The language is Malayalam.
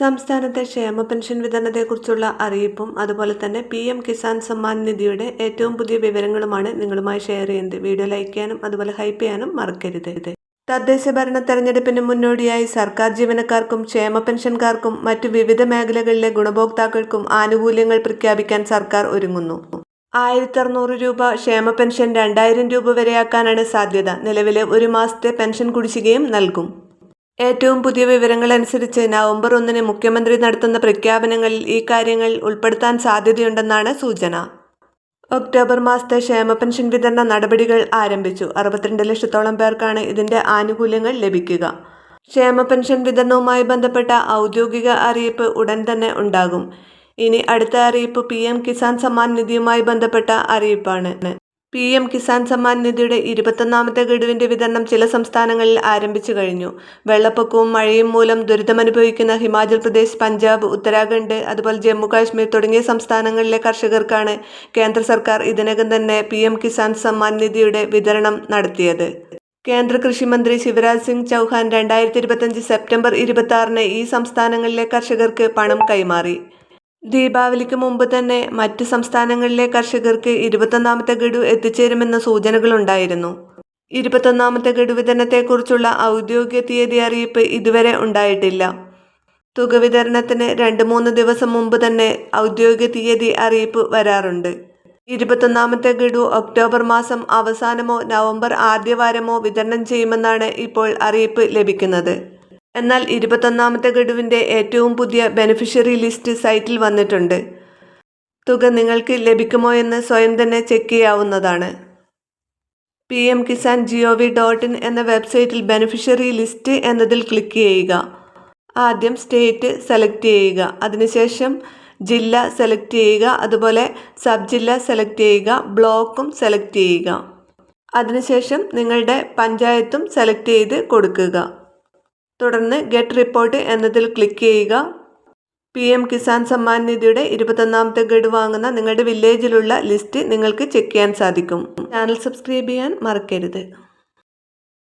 സംസ്ഥാനത്തെ ക്ഷേമ പെൻഷൻ വിതരണത്തെക്കുറിച്ചുള്ള അറിയിപ്പും അതുപോലെ തന്നെ പി എം കിസാൻ സമ്മാൻ നിധിയുടെ ഏറ്റവും പുതിയ വിവരങ്ങളുമാണ് നിങ്ങളുമായി ഷെയർ ചെയ്യുന്നത്. വീഡിയോ ലൈക്ക് ചെയ്യാനും അതുപോലെ ഹൈപ്പ് ചെയ്യാനും മറക്കരുത്. തദ്ദേശ ഭരണ തെരഞ്ഞെടുപ്പിന് മുന്നോടിയായി സർക്കാർ ജീവനക്കാർക്കും ക്ഷേമ പെൻഷൻകാർക്കും മറ്റു വിവിധ മേഖലകളിലെ ഗുണഭോക്താക്കൾക്കും ആനുകൂല്യങ്ങൾ പ്രഖ്യാപിക്കാൻ സർക്കാർ ഒരുങ്ങുന്നു. ആയിരത്തി അറുന്നൂറ് രൂപ ക്ഷേമ പെൻഷൻ രണ്ടായിരം രൂപ വരെയാക്കാനാണ് സാധ്യത. നിലവിലെ ഒരു മാസത്തെ പെൻഷൻ കുടിശ്ശികയും നൽകും. ഏറ്റവും പുതിയ വിവരങ്ങൾ അനുസരിച്ച് നവംബർ ഒന്നിന് മുഖ്യമന്ത്രി നടത്തുന്ന പ്രഖ്യാപനങ്ങളിൽ ഈ കാര്യങ്ങൾ ഉൾപ്പെടുത്താൻ സാധ്യതയുണ്ടെന്നാണ് സൂചന. ഒക്ടോബർ മാസത്തെ ക്ഷേമ പെൻഷൻ വിതരണ നടപടികൾ ആരംഭിച്ചു. അറുപത്തിരണ്ട് ലക്ഷത്തോളം പേർക്കാണ് ഇതിന്റെ ആനുകൂല്യങ്ങൾ ലഭിക്കുക. ക്ഷേമ പെൻഷൻ വിതരണവുമായി ബന്ധപ്പെട്ട ഔദ്യോഗിക അറിയിപ്പ് ഉടൻ തന്നെ ഉണ്ടാകും. ഇനി അടുത്ത അറിയിപ്പ് പി എം കിസാൻ സമ്മാൻ നിധിയുമായി ബന്ധപ്പെട്ട അറിയിപ്പാണ്. പി എം കിസാൻ സമ്മാൻ നിധിയുടെ ഇരുപത്തൊന്നാമത്തെ ഗഡുവിന്റെ വിതരണം ചില സംസ്ഥാനങ്ങളിൽ ആരംഭിച്ചു കഴിഞ്ഞു. വെള്ളപ്പൊക്കവും മഴയും മൂലം ദുരിതമനുഭവിക്കുന്ന ഹിമാചൽ പ്രദേശ് പഞ്ചാബ് ഉത്തരാഖണ്ഡ് അതുപോലെ ജമ്മു കാശ്മീർ തുടങ്ങിയ സംസ്ഥാനങ്ങളിലെ കർഷകർക്കാണ് കേന്ദ്ര സർക്കാർ ഇതിനകം തന്നെ പി എം കിസാൻ സമ്മാൻ നിധിയുടെ വിതരണം നടത്തിയത്. കേന്ദ്ര കൃഷിമന്ത്രി ശിവരാജ് സിംഗ് ചൗഹാൻ രണ്ടായിരത്തി ഇരുപത്തഞ്ച് സെപ്റ്റംബർ ഇരുപത്തി ആറിന് ഈ സംസ്ഥാനങ്ങളിലെ കർഷകർക്ക് പണം കൈമാറി. ദീപാവലിക്ക് മുമ്പ് തന്നെ മറ്റ് സംസ്ഥാനങ്ങളിലെ കർഷകർക്ക് ഇരുപത്തൊന്നാമത്തെ ഗഡു എത്തിച്ചേരുമെന്ന സൂചനകളുണ്ടായിരുന്നു. ഇരുപത്തൊന്നാമത്തെ ഗഡു വിതരണത്തെക്കുറിച്ചുള്ള ഔദ്യോഗിക തീയതി അറിയിപ്പ് ഇതുവരെ ഉണ്ടായിട്ടില്ല. തുക വിതരണത്തിന് രണ്ട് മൂന്ന് ദിവസം മുമ്പ് തന്നെ ഔദ്യോഗിക തീയതി അറിയിപ്പ് വരാറുണ്ട്. ഇരുപത്തൊന്നാമത്തെ ഗഡു ഒക്ടോബർ മാസം അവസാനമോ നവംബർ ആദ്യവാരമോ വിതരണം ചെയ്യുമെന്നാണ് ഇപ്പോൾ അറിയിപ്പ് ലഭിക്കുന്നത്. എന്നാൽ ഇരുപത്തൊന്നാമത്തെ ഗഡുവിന്റെ ഏറ്റവും പുതിയ ബെനിഫിഷ്യറി ലിസ്റ്റ് സൈറ്റിൽ വന്നിട്ടുണ്ട്. തുക നിങ്ങൾക്ക് ലഭിക്കുമോ എന്ന് സ്വയം തന്നെ ചെക്ക് ചെയ്യാവുന്നതാണ്. P M Kisan G O V dot in എന്ന വെബ്സൈറ്റിൽ ബെനിഫിഷ്യറി ലിസ്റ്റ് എന്നതിൽ ക്ലിക്ക് ചെയ്യുക. ആദ്യം സ്റ്റേറ്റ് സെലക്ട് ചെയ്യുക. അതിനുശേഷം ജില്ല സെലക്ട് ചെയ്യുക. അതുപോലെ സബ് ജില്ല സെലക്ട് ചെയ്യുക. ബ്ലോക്കും സെലക്ട് ചെയ്യുക. അതിനുശേഷം നിങ്ങളുടെ പഞ്ചായത്തും സെലക്ട് ചെയ്ത് കൊടുക്കുക. തുടർന്ന് ഗെറ്റ് റിപ്പോർട്ട് എന്നതിൽ ക്ലിക്ക് ചെയ്യുക. പി എം കിസാൻ സമ്മാൻ നിധിയുടെ ഇരുപത്തൊന്നാമത്തെ ഗഡ് വാങ്ങുന്ന നിങ്ങളുടെ വില്ലേജിലുള്ള ലിസ്റ്റ് നിങ്ങൾക്ക് ചെക്ക് ചെയ്യാൻ സാധിക്കും. ചാനൽ സബ്സ്ക്രൈബ് ചെയ്യാൻ മറക്കരുത്.